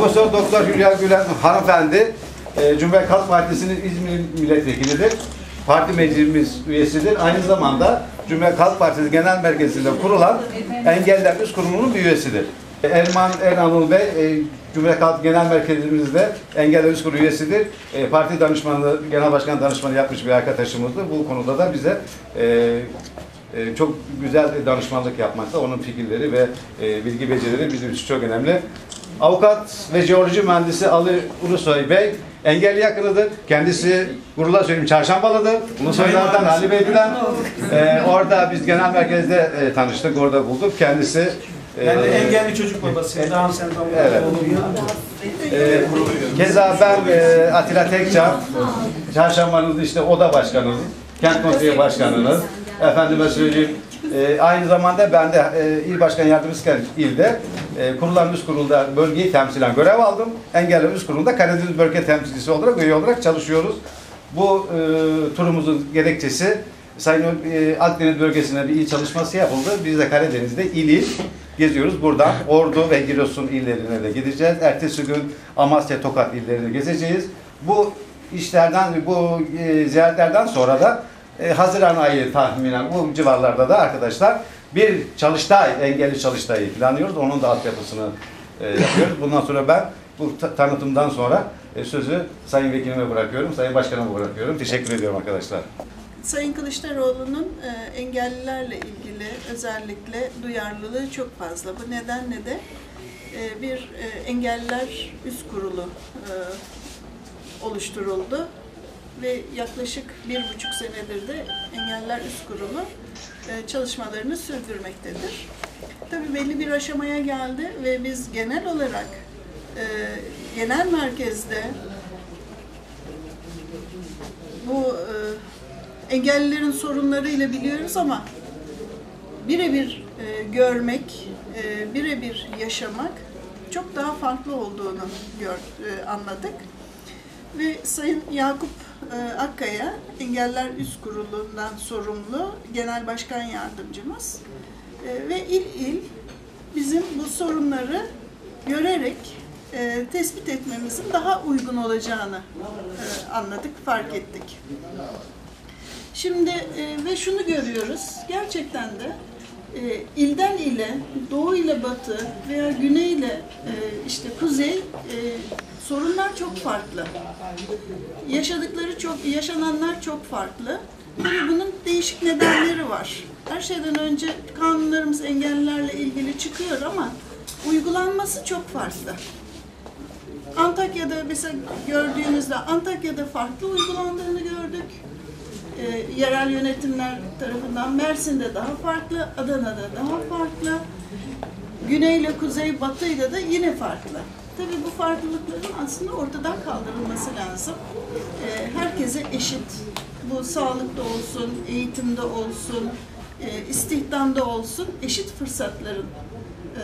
Profesör Doktor Hülya Gülen hanımefendi e, Cumhuriyet Halk Partisi'nin İzmir milletvekilidir. Parti meclisimiz üyesidir. Aynı zamanda Cumhuriyet Halk Partisi Genel Merkezi'nde kurulan Engeller Üst Kurulu'nun bir üyesidir. Erman Ernanıl Bey, e, Cumhuriyet Halk Genel Merkezimizde Engeller Üst Kurulu üyesidir. E, parti danışmanı, genel başkan danışmanı yapmış bir arkadaşımızdır. Bu konuda da bize e, e, çok güzel danışmanlık yapmakta. Onun fikirleri ve e, bilgi becerileri bizim için çok önemli. Avukat ve jeoloji mühendisi Ali Ulusoy Bey engelli yakınıdır. Kendisi gururla söyleyeyim çarşambalıdır. Ulusoylardan Ali Bey'den. E, orada biz genel merkezde e, tanıştık. Orada bulduk. Kendisi e, Ben de engelli çocuk babasıyım. Down sendromu Evet. e, keza ben e, Atilla Tekcan. Çarşambanın işte oda başkanınız. Kent konseyi başkanınız. Efendime söyleyeyim e, aynı zamanda ben de e, il başkan yardımcısıyken ilde e, kurulan üst kurulda bölgeyi temsilen görev aldım. Engelli üst kurulunda Karadeniz bölge temsilcisi olarak üye olarak çalışıyoruz. Bu e, turumuzun gerekçesi Sayın e, Akdeniz bölgesinde bir il çalışması yapıldı. Biz de Karadeniz'de il il geziyoruz. Buradan Ordu ve Giresun illerine de gideceğiz. Ertesi gün Amasya, Tokat illerini gezeceğiz. Bu işlerden, bu e, ziyaretlerden sonra da e, Haziran ayı tahminen bu civarlarda da arkadaşlar bir çalıştay, engelli çalıştayı planlıyoruz. Onun da altyapısını e, yapıyoruz. Bundan sonra ben bu ta- tanıtımdan sonra e, sözü Sayın Vekilime bırakıyorum, Sayın Başkanıma bırakıyorum. Teşekkür ediyorum arkadaşlar. Sayın Kılıçdaroğlu'nun engellilerle ilgili özellikle duyarlılığı çok fazla. Bu nedenle de bir engelliler üst kurulu oluşturuldu ve yaklaşık bir buçuk senedir de engelliler üst kurulu e, çalışmalarını sürdürmektedir. Tabii belli bir aşamaya geldi ve biz genel olarak e, genel merkezde bu e, engellilerin sorunlarıyla biliyoruz ama birebir görmek, birebir yaşamak çok daha farklı olduğunu gör, anladık. Ve Sayın Yakup e, Akkaya, Engeller Üst Kurulu'ndan sorumlu Genel Başkan Yardımcımız E, ve il il bizim bu sorunları görerek e, tespit etmemizin daha uygun olacağını anladık, fark ettik. Şimdi ve şunu görüyoruz, gerçekten de e, ilden ile, doğu ile batı veya güney ile işte kuzey sorunlar çok farklı. Yaşadıkları çok, yaşananlar çok farklı. Tabii bunun değişik nedenleri var. Her şeyden önce kanunlarımız engellilerle ilgili çıkıyor ama uygulanması çok farklı. Antakya'da mesela gördüğünüzde Antakya'da farklı uygulandığını gördük. Ee, yerel yönetimler tarafından Mersin'de daha farklı, Adana'da daha farklı. Güney ile kuzey, batıyla da yine farklı. Tabii bu farklılıkların aslında ortadan kaldırılması lazım. Ee, herkese eşit, bu sağlıkta olsun, eğitimde olsun, e, istihdamda olsun eşit fırsatların e,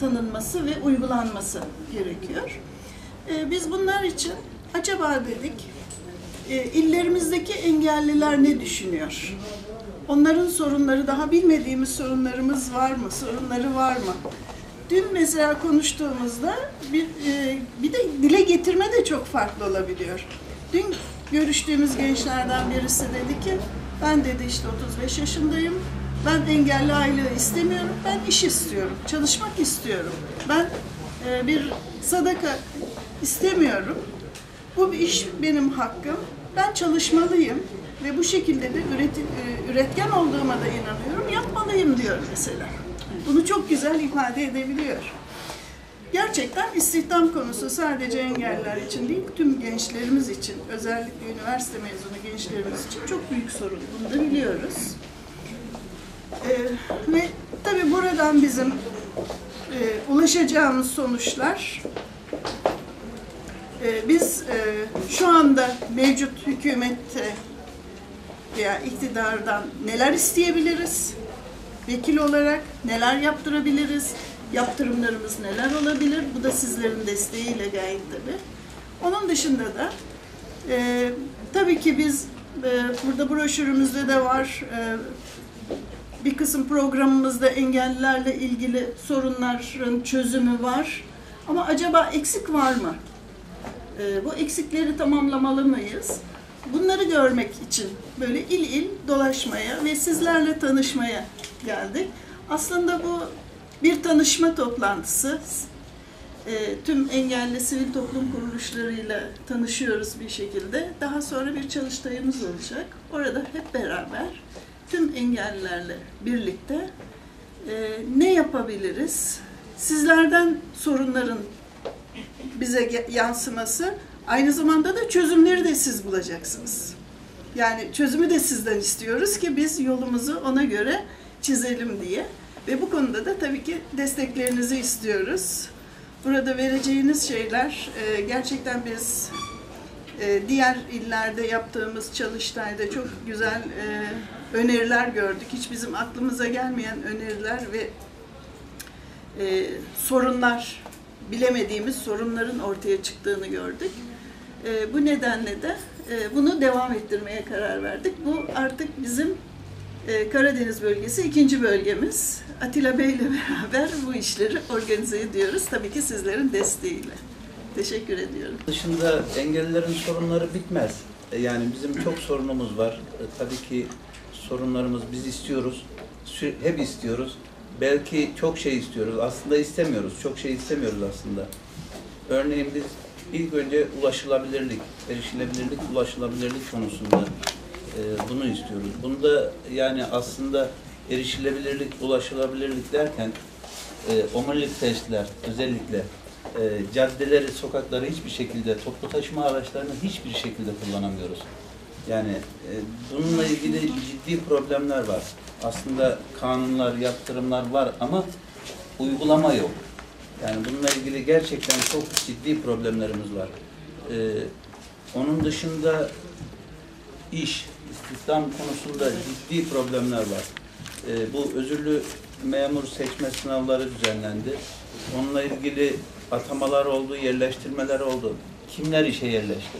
tanınması ve uygulanması gerekiyor. E, biz bunlar için acaba dedik, e, illerimizdeki engelliler ne düşünüyor? Onların sorunları, daha bilmediğimiz sorunlarımız var mı? Sorunları var mı? Dün mesela konuştuğumuzda bir, e, bir de dile getirme de çok farklı olabiliyor. Dün görüştüğümüz gençlerden birisi dedi ki, ben dedi işte 35 yaşındayım, ben engelli aile istemiyorum, ben iş istiyorum, çalışmak istiyorum. Ben e, bir sadaka istemiyorum. Bu bir iş benim hakkım. Ben çalışmalıyım ve bu şekilde de üreti, e, üretken olduğuma da inanıyorum. Yapmalıyım diyor mesela. Bunu çok güzel ifade edebiliyor. Gerçekten istihdam konusu sadece engelliler için değil, tüm gençlerimiz için, özellikle üniversite mezunu gençlerimiz için çok büyük sorun. Bunu da biliyoruz. Ee, ve tabii buradan bizim e, ulaşacağımız sonuçlar e, biz e, şu anda mevcut hükümette veya iktidardan neler isteyebiliriz? Vekil olarak neler yaptırabiliriz? Yaptırımlarımız neler olabilir? Bu da sizlerin desteğiyle gayet tabii. Onun dışında da e, tabii ki biz e, burada broşürümüzde de var. E, bir kısım programımızda engellilerle ilgili sorunların çözümü var. Ama acaba eksik var mı? Ee, bu eksikleri tamamlamalı mıyız? Bunları görmek için böyle il il dolaşmaya ve sizlerle tanışmaya geldik. Aslında bu bir tanışma toplantısı. Ee, tüm engelli sivil toplum kuruluşlarıyla tanışıyoruz bir şekilde. Daha sonra bir çalıştayımız olacak. Orada hep beraber tüm engellilerle birlikte e, ne yapabiliriz? Sizlerden sorunların bize yansıması, aynı zamanda da çözümleri de siz bulacaksınız. Yani çözümü de sizden istiyoruz ki biz yolumuzu ona göre çizelim diye. Ve bu konuda da tabii ki desteklerinizi istiyoruz. Burada vereceğiniz şeyler e, gerçekten biz e, diğer illerde yaptığımız çalıştayda çok güzel e, öneriler gördük. Hiç bizim aklımıza gelmeyen öneriler ve sorunlar, bilemediğimiz sorunların ortaya çıktığını gördük. Bu nedenle de bunu devam ettirmeye karar verdik. Bu artık bizim e, Karadeniz bölgesi ikinci bölgemiz. Atilla Bey ile beraber bu işleri organize ediyoruz. Tabii ki sizlerin desteğiyle. Teşekkür ediyorum. dışında engellilerin sorunları bitmez. E, Yani bizim çok sorunumuz var. E, Tabii ki sorunlarımız biz istiyoruz. Hep istiyoruz. Belki çok şey istiyoruz. Aslında istemiyoruz. Çok şey istemiyoruz aslında. Örneğin biz ilk önce ulaşılabilirlik, erişilebilirlik, ulaşılabilirlik konusunda e, bunu istiyoruz. Bunda yani aslında erişilebilirlik, ulaşılabilirlik derken e, omurilik testler özellikle e, caddeleri, sokakları hiçbir şekilde, toplu taşıma araçlarını hiçbir şekilde kullanamıyoruz. Yani e, bununla ilgili ciddi problemler var. Aslında kanunlar, yaptırımlar var ama uygulama yok. Yani bununla ilgili gerçekten çok ciddi problemlerimiz var. E, onun dışında iş, istihdam konusunda ciddi problemler var. E, bu özürlü memur seçme sınavları düzenlendi. Onunla ilgili atamalar oldu, yerleştirmeler oldu. Kimler işe yerleşti?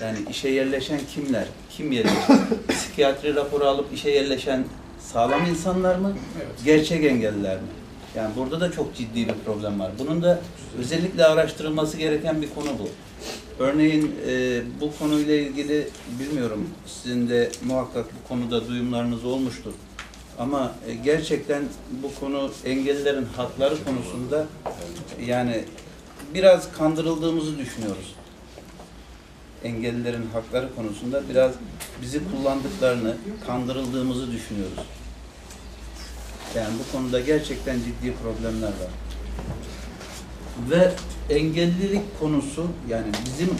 Yani işe yerleşen kimler? Kim yerleşti? Psikiyatri raporu alıp işe yerleşen sağlam insanlar mı? Gerçek engelliler mi? Yani burada da çok ciddi bir problem var. Bunun da özellikle araştırılması gereken bir konu bu. Örneğin e, bu konuyla ilgili bilmiyorum sizin de muhakkak bu konuda duyumlarınız olmuştur. Ama e, gerçekten bu konu engellilerin hakları konusunda yani biraz kandırıldığımızı düşünüyoruz. Engellilerin hakları konusunda biraz bizi kullandıklarını, kandırıldığımızı düşünüyoruz. Yani bu konuda gerçekten ciddi problemler var. Ve engellilik konusu yani bizim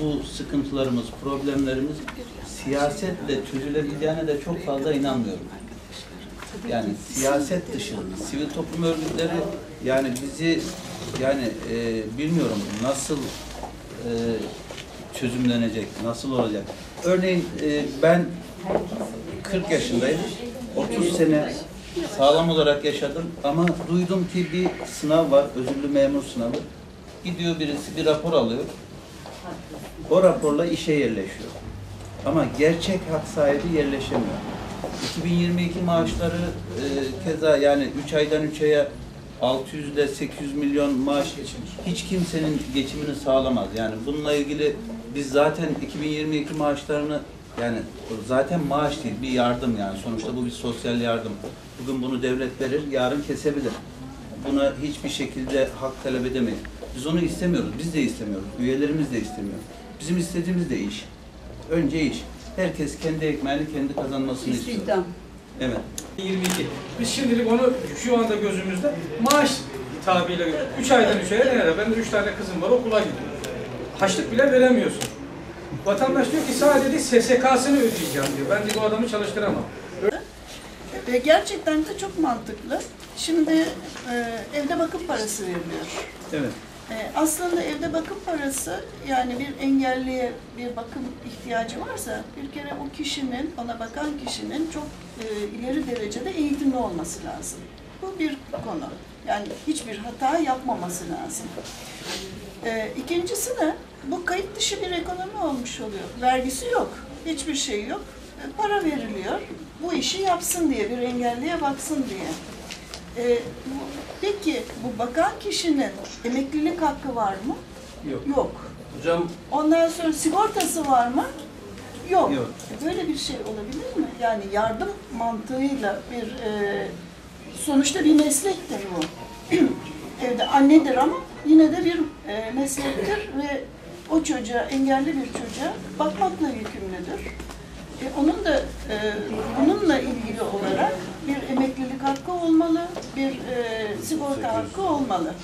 bu sıkıntılarımız, problemlerimiz siyasetle çözülebileceğine de çok fazla inanmıyorum. Yani siyaset dışı, sivil toplum örgütleri yani bizi yani e, bilmiyorum nasıl e, çözümlenecek, nasıl olacak. Örneğin e, ben 40 yaşındayım, 30 sene sağlam olarak yaşadım ama duydum ki bir sınav var, özürlü memur sınavı. Gidiyor birisi bir rapor alıyor. O raporla işe yerleşiyor. Ama gerçek hak sahibi yerleşemiyor. 2022 maaşları e, keza yani 3 aydan 3 aya 600 ile 800 milyon maaş hiç kimsenin geçimini sağlamaz. Yani bununla ilgili biz zaten 2022 maaşlarını yani zaten maaş değil bir yardım yani sonuçta bu bir sosyal yardım. Bugün bunu devlet verir, yarın kesebilir. Buna hiçbir şekilde hak talep edemeyiz. Biz onu istemiyoruz, biz de istemiyoruz, üyelerimiz de istemiyor. Bizim istediğimiz de iş. Önce iş. Herkes kendi ekmeğini kendi kazanmasını istiyor. İstihdam. Evet. 22. Biz şimdilik onu şu anda gözümüzde maaş tabiriyle 3 aydan 3 aya nerede? Ben de 3 tane kızım var okula gidiyor. Haçlık bile veremiyorsun. Vatandaş diyor ki sadece SSK'sını ödeyeceğim diyor. Ben de bu adamı çalıştıramam. Ve gerçekten de çok mantıklı. Şimdi e, evde bakım parası veriliyor. Evet. E, aslında evde bakım parası yani bir engelliye bir bakım ihtiyacı varsa bir kere o kişinin, ona bakan kişinin çok e, ileri derecede eğitimli olması lazım. Bu bir konu. Yani hiçbir hata yapmaması lazım. E, ikincisi de bu kayıt dışı bir ekonomi olmuş oluyor. Vergisi yok, hiçbir şey yok. E, para veriliyor, bu işi yapsın diye, bir engelliye baksın diye. E, peki bu bakan kişinin emeklilik hakkı var mı? Yok. Yok. Hocam Ondan sonra sigortası var mı? Yok. Yok. E, Böyle bir şey olabilir mi? Yani yardım mantığıyla bir e, sonuçta bir meslektir bu. Evde annedir ama yine de bir e, meslektir ve o çocuğa, engelli bir çocuğa bakmakla yükümlüdür. E, onun da e, bununla ilgili olarak bir emeklilik hakkı olmalı, bir e, sigorta hakkı olmalı.